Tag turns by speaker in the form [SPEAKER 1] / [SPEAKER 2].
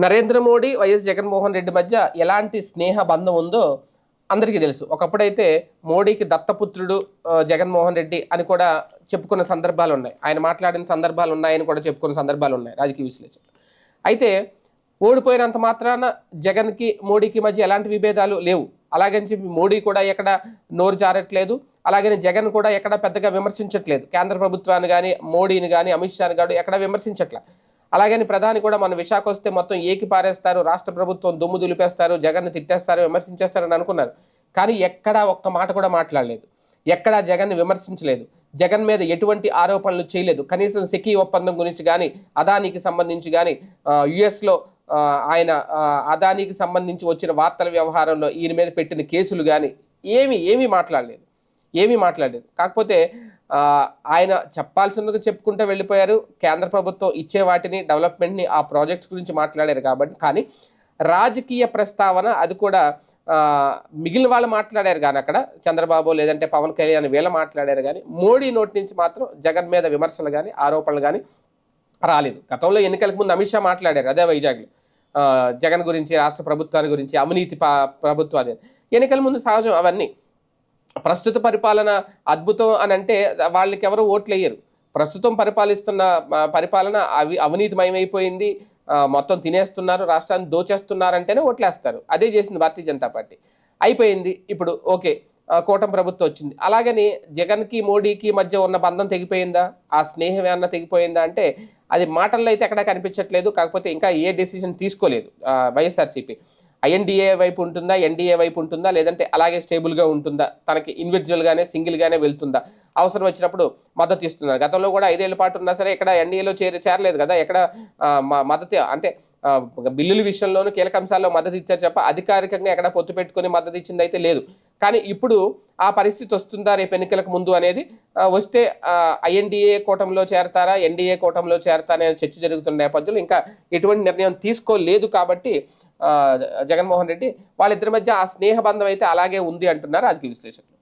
[SPEAKER 1] Narendra Modi YS Jaganmohan Reddy మధ్య ఎలాంటి స్నేహ బంధం ఉందో అందరికీ తెలుసు. ఒకప్పుడైతే మోడీకి దత్తపుత్రుడు జగన్మోహన్ రెడ్డి అని కూడా చెప్పుకున్న సందర్భాలు ఉన్నాయి. ఆయన మాట్లాడిన సందర్భాలు ఉన్నాయని కూడా చెప్పుకున్న సందర్భాలు ఉన్నాయి రాజకీయ విశ్లేషణ అయితే ఓడిపోయినంత మాత్రాన జగన్కి మోడీకి మధ్య ఎలాంటి విభేదాలు లేవు. అలాగని చెప్పి మోడీ కూడా ఎక్కడ నోరు జారట్లేదు. అలాగని జగన్ కూడా ఎక్కడ పెద్దగా విమర్శించట్లేదు. కేంద్ర ప్రభుత్వాన్ని కానీ మోడీని కానీ అమిత్ షాని కానీ ఎక్కడ విమర్శించట్లే. అలాగని ప్రధాని కూడా మన విశాఖ వస్తే మొత్తం ఏకి పారేస్తారు రాష్ట్ర ప్రభుత్వం దుమ్ము దులిపేస్తారు జగన్ తిట్టేస్తారు విమర్శించేస్తారని అనుకున్నారు. కానీ ఎక్కడా ఒక్క మాట కూడా మాట్లాడలేదు. ఎక్కడా జగన్ విమర్శించలేదు. జగన్ మీద ఎటువంటి ఆరోపణలు చేయలేదు. కనీసం సెకీ ఒప్పందం గురించి కానీ అదానికి సంబంధించి కానీ యుఎస్లో ఆయన అదానికి సంబంధించి వచ్చిన వార్తల వ్యవహారంలో ఈయన మీద పెట్టిన కేసులు కానీ ఏమీ ఏమీ మాట్లాడలేదు. ఏమీ మాట్లాడలేదు. కాకపోతే ఆయన చెప్పాల్సినది చెప్పుకుంటూ వెళ్ళిపోయారు. కేంద్ర ప్రభుత్వం ఇచ్చే వాటిని డెవలప్మెంట్ని ఆ ప్రాజెక్ట్స్ గురించి మాట్లాడారు కాబట్టి. కానీ రాజకీయ ప్రస్తావన అది కూడా మిగిలిన వాళ్ళు మాట్లాడారు కానీ అక్కడ. చంద్రబాబు లేదంటే పవన్ కళ్యాణ్ వీళ్ళ మాట్లాడారు కానీ మోడీ నోటి నుంచి మాత్రం జగన్ మీద విమర్శలు కానీ ఆరోపణలు కానీ రాలేదు. గతంలో ఎన్నికలకు ముందు అమిత్ షా మాట్లాడారు అదే వైజాగ్లో. జగన్ గురించి రాష్ట్ర ప్రభుత్వాన్ని గురించి అవినీతి ప్రభుత్వాన్ని. ఎన్నికల ముందు సహజం అవన్నీ. ప్రస్తుత పరిపాలన అద్భుతం అని అంటే వాళ్ళకి ఎవరు ఓట్లు వేయరు ప్రస్తుతం పరిపాలిస్తున్న పరిపాలన అవి అవినీతిమయమైపోయింది. మొత్తం తినేస్తున్నారు రాష్ట్రాన్ని దోచేస్తున్నారంటేనే ఓట్లేస్తారు. అదే చేసింది భారతీయ జనతా పార్టీ. అయిపోయింది. ఇప్పుడు ఓకే కూటమి ప్రభుత్వం వచ్చింది. అలాగని జగన్కి మోడీకి మధ్య ఉన్న బంధం తెగిపోయిందా? ఆ స్నేహం ఏమన్నా తెగిపోయిందా అంటే అది మాటల్లో అయితే ఎక్కడా కనిపించట్లేదు. కాకపోతే ఇంకా ఏ డెసిషన్ తీసుకోలేదు వైఎస్ఆర్సీపీ. ఐఎన్డిఏ వైపు ఉంటుందా? ఎన్డీఏ వైపు ఉంటుందా? లేదంటే అలాగే స్టేబుల్గా ఉంటుందా? తనకి ఇండివిజువల్గానే సింగిల్గానే వెళ్తుందా? అవసరం వచ్చినప్పుడు మద్దతు ఇస్తున్నారు. గతంలో కూడా ఐదేళ్ళ పాటు ఉన్నా సరే ఎక్కడ ఎన్డీఏలో చేర చేరలేదు కదా? ఎక్కడ మద్దతు అంటే బిల్లుల విషయంలోనూ కీలక అంశాల్లో మద్దతు ఇచ్చారు చెప్ప అధికారికంగా ఎక్కడ పొత్తు పెట్టుకుని మద్దతు ఇచ్చింది అయితే లేదు. కానీ ఇప్పుడు ఆ పరిస్థితి వస్తుందా రేపు ఎన్నికలకు ముందు అనేది వస్తే ఐఎన్డీఏ కూటమిలో చేరతారా? ఎన్డీఏ కూటమిలో చేరతారా? అనే చర్చ జరుగుతున్న నేపథ్యంలో ఇంకా ఎటువంటి నిర్ణయం తీసుకోలేదు కాబట్టి జగన్మోహన్ రెడ్డి వాళ్ళిద్దరి మధ్య ఆ స్నేహ బంధం అయితే అలాగే ఉంది అంటున్నారు రాజకీయ విశ్లేషకులు.